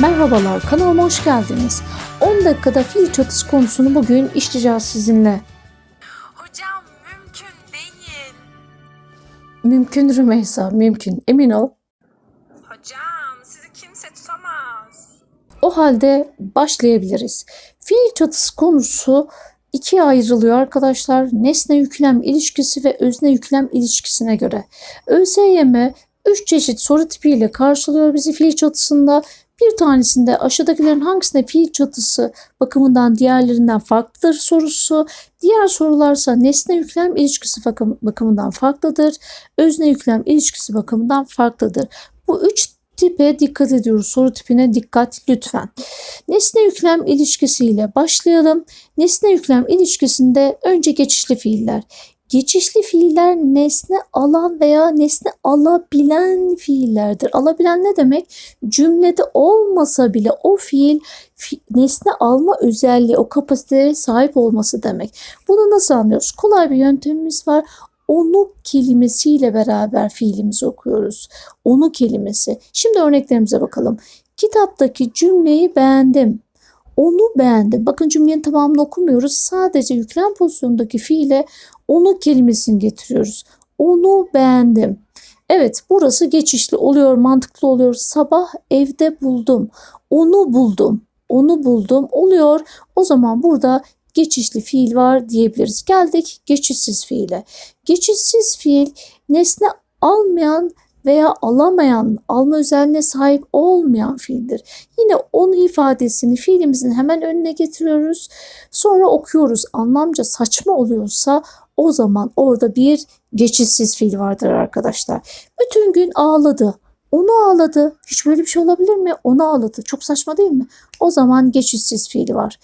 Merhabalar, kanalıma hoş geldiniz. 10 dakikada fiil çatısı konusunu bugün işleyeceğiz sizinle. Hocam mümkün değil. Mümkün Rümeysa, mümkün. Emin ol. Hocam sizi kimse tutamaz. O halde başlayabiliriz. Fiil çatısı konusu ikiye ayrılıyor arkadaşlar. Nesne yüklem ilişkisi ve özne yüklem ilişkisine göre. ÖSYM 3 çeşit soru tipiyle karşılıyor bizi fiil çatısında. Bir tanesinde aşağıdakilerin hangisinde fiil çatısı bakımından diğerlerinden farklıdır sorusu. Diğer sorularsa nesne yüklem ilişkisi bakım- bakımından farklıdır. Özne yüklem ilişkisi bakımından farklıdır. Bu üç tipe dikkat ediyoruz. Soru tipine dikkat lütfen. Nesne yüklem ilişkisiyle başlayalım. Nesne yüklem ilişkisinde önce geçişli fiiller. Geçişli fiiller nesne alan veya nesne alabilen fiillerdir. Alabilen ne demek? Cümlede olmasa bile o fiil fi- nesne alma özelliği, o kapasiteye sahip olması demek. Bunu nasıl anlıyoruz? Kolay bir yöntemimiz var. Onu kelimesiyle beraber fiilimizi okuyoruz. Onu kelimesi. Şimdi örneklerimize bakalım. Kitaptaki cümleyi beğendim. Onu beğendim. Bakın cümlenin tamamını okumuyoruz. Sadece yüklem pozisyonundaki fiile onu kelimesini getiriyoruz. Onu beğendim. Evet burası geçişli oluyor, mantıklı oluyor. Sabah evde buldum. Onu buldum. Onu buldum oluyor. O zaman burada geçişli fiil var diyebiliriz. Geldik geçişsiz fiile. Geçişsiz fiil nesne almayan veya alamayan, alma özelliğine sahip olmayan fiildir. Yine onu ifadesini fiilimizin hemen önüne getiriyoruz. Sonra okuyoruz. Anlamca saçma oluyorsa o zaman orada bir geçişsiz fiil vardır arkadaşlar. Bütün gün ağladı. Onu ağladı. Hiç böyle bir şey olabilir mi? Onu ağladı. Çok saçma değil mi? O zaman geçişsiz fiili var.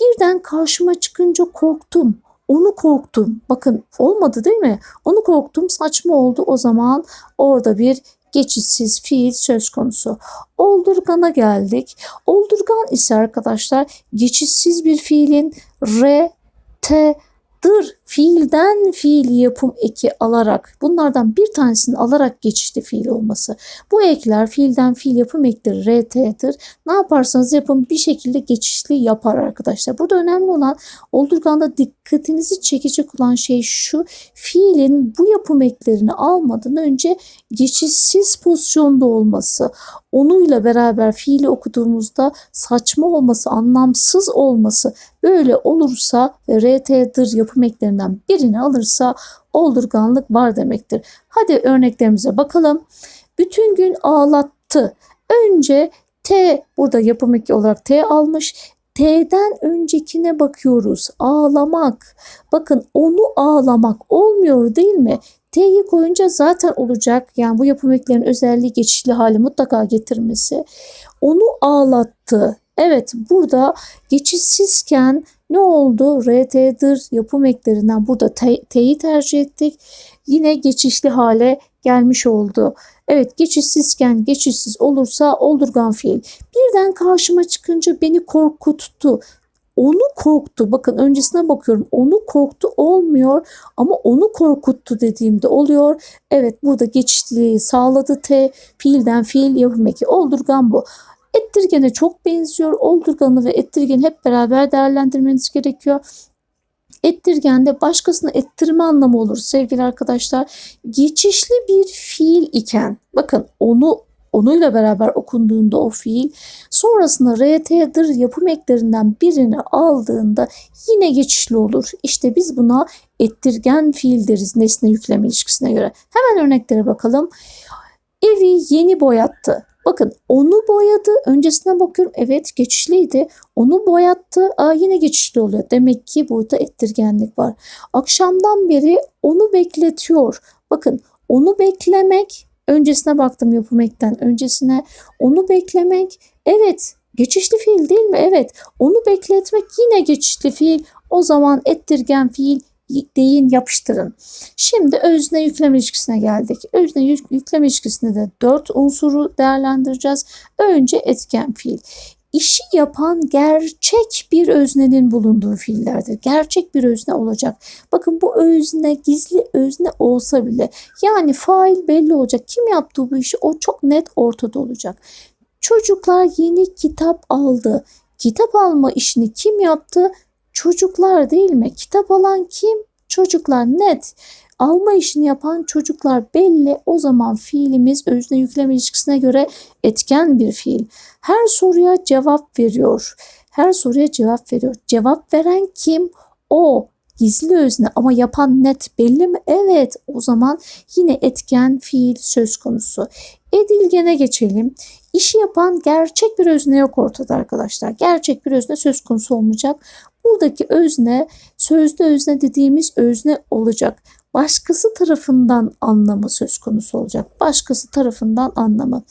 Birden karşıma çıkınca korktum. Onu korktum. Bakın olmadı değil mi? Onu korktum saçma oldu. O zaman orada bir geçişsiz fiil söz konusu. Oldurgana geldik. Oldurgan ise arkadaşlar geçişsiz bir fiilin re, te, dır fiilden fiil yapım eki alarak bunlardan bir tanesini alarak geçişli fiil olması. Bu ekler fiilden fiil yapım ekleri rt'dir. Ne yaparsanız yapın bir şekilde geçişli yapar arkadaşlar. Burada önemli olan oldurganda dikkatinizi çekecek olan şey şu. Fiilin bu yapım eklerini almadan önce geçişsiz pozisyonda olması. Onuyla beraber fiili okuduğumuzda saçma olması, anlamsız olması böyle olursa rt'dir yapım eklerinden birini alırsa oldurganlık var demektir. Hadi örneklerimize bakalım. Bütün gün ağlattı. Önce T burada yapım eki olarak T almış. T'den öncekine bakıyoruz. Ağlamak. Bakın onu ağlamak olmuyor değil mi? T'yi koyunca zaten olacak. Yani bu yapım eklerinin özelliği geçişli hali mutlaka getirmesi. Onu ağlattı. Evet burada geçişsizken ne oldu? RT'dir yapım eklerinden burada T'yi tercih ettik. Yine geçişli hale gelmiş oldu. Evet geçişsizken geçişsiz olursa oldurgan fiil. Birden karşıma çıkınca beni korkuttu. Onu korktu. Bakın öncesine bakıyorum. Onu korktu olmuyor ama onu korkuttu dediğimde oluyor. Evet burada geçişliliği sağladı T. Fiilden fiil yapım eki. Oldurgan bu. Ettirgene çok benziyor. Oldurganı ve ettirgeni hep beraber değerlendirmeniz gerekiyor. Ettirgende başkasını ettirme anlamı olur sevgili arkadaşlar. Geçişli bir fiil iken bakın onu onuyla beraber okunduğunda o fiil sonrasında rt'dir yapım eklerinden birini aldığında yine geçişli olur. İşte biz buna ettirgen fiil deriz nesne yükleme ilişkisine göre. Hemen örneklere bakalım. Evi yeni boyattı. Bakın onu boyadı. Öncesine bakıyorum. Evet geçişliydi. Onu boyattı. Aa, yine geçişli oluyor. Demek ki burada ettirgenlik var. Akşamdan beri onu bekletiyor. Bakın onu beklemek. Öncesine baktım yapım ekten öncesine. Onu beklemek. Evet geçişli fiil değil mi? Evet. Onu bekletmek yine geçişli fiil. O zaman ettirgen fiil deyin yapıştırın. Şimdi özne yüklem ilişkisine geldik. Özne yük- yüklem ilişkisinde de dört unsuru değerlendireceğiz. Önce etken fiil. İşi yapan gerçek bir öznenin bulunduğu fiillerdir. Gerçek bir özne olacak. Bakın bu özne gizli özne olsa bile yani fail belli olacak. Kim yaptığı bu işi o çok net ortada olacak. Çocuklar yeni kitap aldı. Kitap alma işini kim yaptı? Çocuklar değil mi? Kitap alan kim? Çocuklar net. Alma işini yapan çocuklar belli. O zaman fiilimiz özne yüklem ilişkisine göre etken bir fiil. Her soruya cevap veriyor. Her soruya cevap veriyor. Cevap veren kim? O. Gizli özne ama yapan net belli mi? Evet. O zaman yine etken fiil söz konusu. Edilgene geçelim. İşi yapan gerçek bir özne yok ortada arkadaşlar. Gerçek bir özne söz konusu olmayacak. Buradaki özne sözde özne dediğimiz özne olacak. Başkası tarafından anlamı söz konusu olacak. Başkası tarafından anlamı.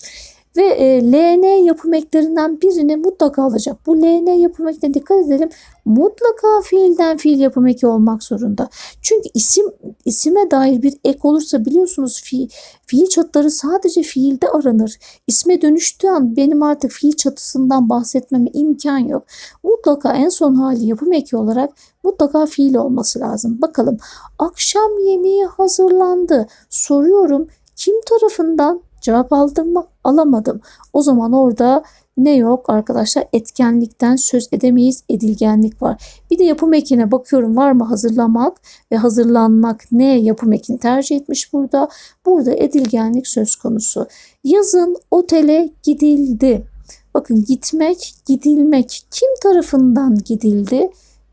Ve e, LN yapım eklerinden birini mutlaka alacak. Bu LN yapım eklerine dikkat edelim. Mutlaka fiilden fiil yapım eki olmak zorunda. Çünkü isim isime dair bir ek olursa biliyorsunuz fiil, fiil çatıları sadece fiilde aranır. İsme dönüştüğü an benim artık fiil çatısından bahsetmeme imkan yok. Mutlaka en son hali yapım eki olarak mutlaka fiil olması lazım. Bakalım akşam yemeği hazırlandı. Soruyorum kim tarafından? Cevap aldım mı? Alamadım. O zaman orada ne yok arkadaşlar? Etkenlikten söz edemeyiz. Edilgenlik var. Bir de yapım ekine bakıyorum var mı hazırlamak ve hazırlanmak ne yapım ekini tercih etmiş burada. Burada edilgenlik söz konusu. Yazın otele gidildi. Bakın gitmek, gidilmek kim tarafından gidildi?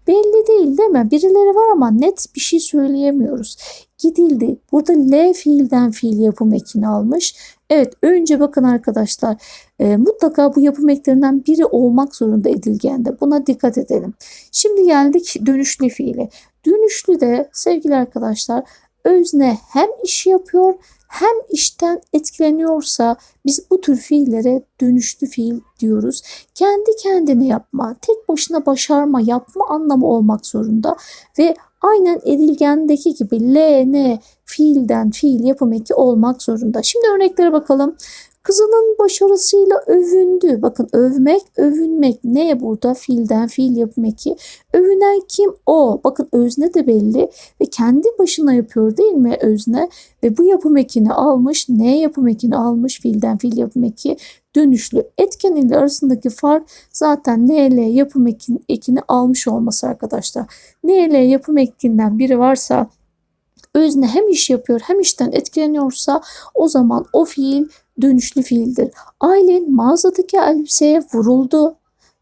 Belli değil değil mi? Birileri var ama net bir şey söyleyemiyoruz. Gidildi. Burada L fiilden fiil yapım ekini almış. Evet önce bakın arkadaşlar e, mutlaka bu yapım eklerinden biri olmak zorunda edilgende. Buna dikkat edelim. Şimdi geldik dönüşlü fiile. Dönüşlü de sevgili arkadaşlar özne hem iş yapıyor hem işten etkileniyorsa biz bu tür fiillere dönüşlü fiil diyoruz. Kendi kendine yapma, tek başına başarma, yapma anlamı olmak zorunda ve aynen edilgendeki gibi L, N fiilden fiil yapım eki olmak zorunda. Şimdi örneklere bakalım. Kızının başarısıyla övündü. Bakın övmek, övünmek ne burada? Fiilden fiil yapım eki. Övünen kim? O. Bakın özne de belli ve kendi başına yapıyor değil mi özne? Ve bu yapım ekini almış. Ne yapım ekini almış? Fiilden fiil yapım eki dönüşlü. Etken ile arasındaki fark zaten NL yapım ekini, ekini almış olması arkadaşlar. NL yapım ekinden biri varsa özne hem iş yapıyor hem işten etkileniyorsa o zaman o fiil dönüşlü fiildir. Aylin mağazadaki elbiseye vuruldu.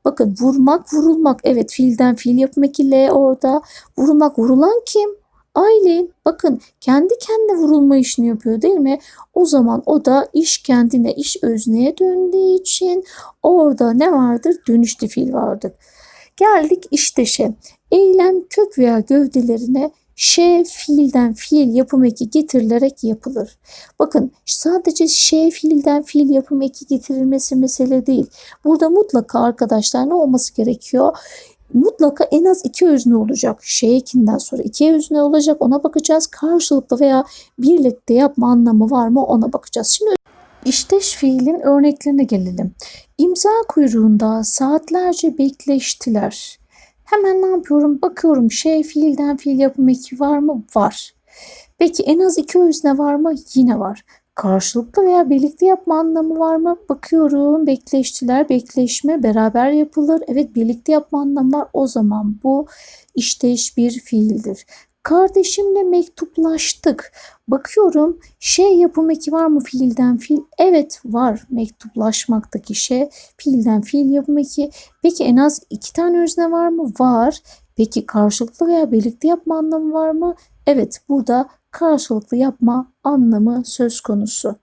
Bakın vurmak vurulmak evet fiilden fiil yapım eki orada. Vurulmak vurulan kim? Aylin bakın kendi kendine vurulma işini yapıyor değil mi? O zaman o da iş kendine iş özneye döndüğü için orada ne vardır? Dönüşlü fiil vardır. Geldik işteşe. Eylem kök veya gövdelerine ş fiilden fiil yapım eki getirilerek yapılır. Bakın sadece ş fiilden fiil yapım eki getirilmesi mesele değil. Burada mutlaka arkadaşlar ne olması gerekiyor? Mutlaka en az iki özne olacak. Ş ekinden sonra iki özne olacak ona bakacağız. Karşılıklı veya birlikte yapma anlamı var mı ona bakacağız. Şimdi İşteş fiilin örneklerine gelelim. İmza kuyruğunda saatlerce bekleştiler. Hemen ne yapıyorum? Bakıyorum şey fiilden fiil yapım eki var mı? Var. Peki en az iki özne var mı? Yine var. Karşılıklı veya birlikte yapma anlamı var mı? Bakıyorum bekleştiler, bekleşme beraber yapılır. Evet birlikte yapma anlamı var. O zaman bu işteş bir fiildir. Kardeşimle mektuplaştık. Bakıyorum şey yapım eki var mı fiilden fiil? Evet var mektuplaşmaktaki şey fiilden fiil yapım eki. Peki en az iki tane özne var mı? Var. Peki karşılıklı veya birlikte yapma anlamı var mı? Evet burada karşılıklı yapma anlamı söz konusu.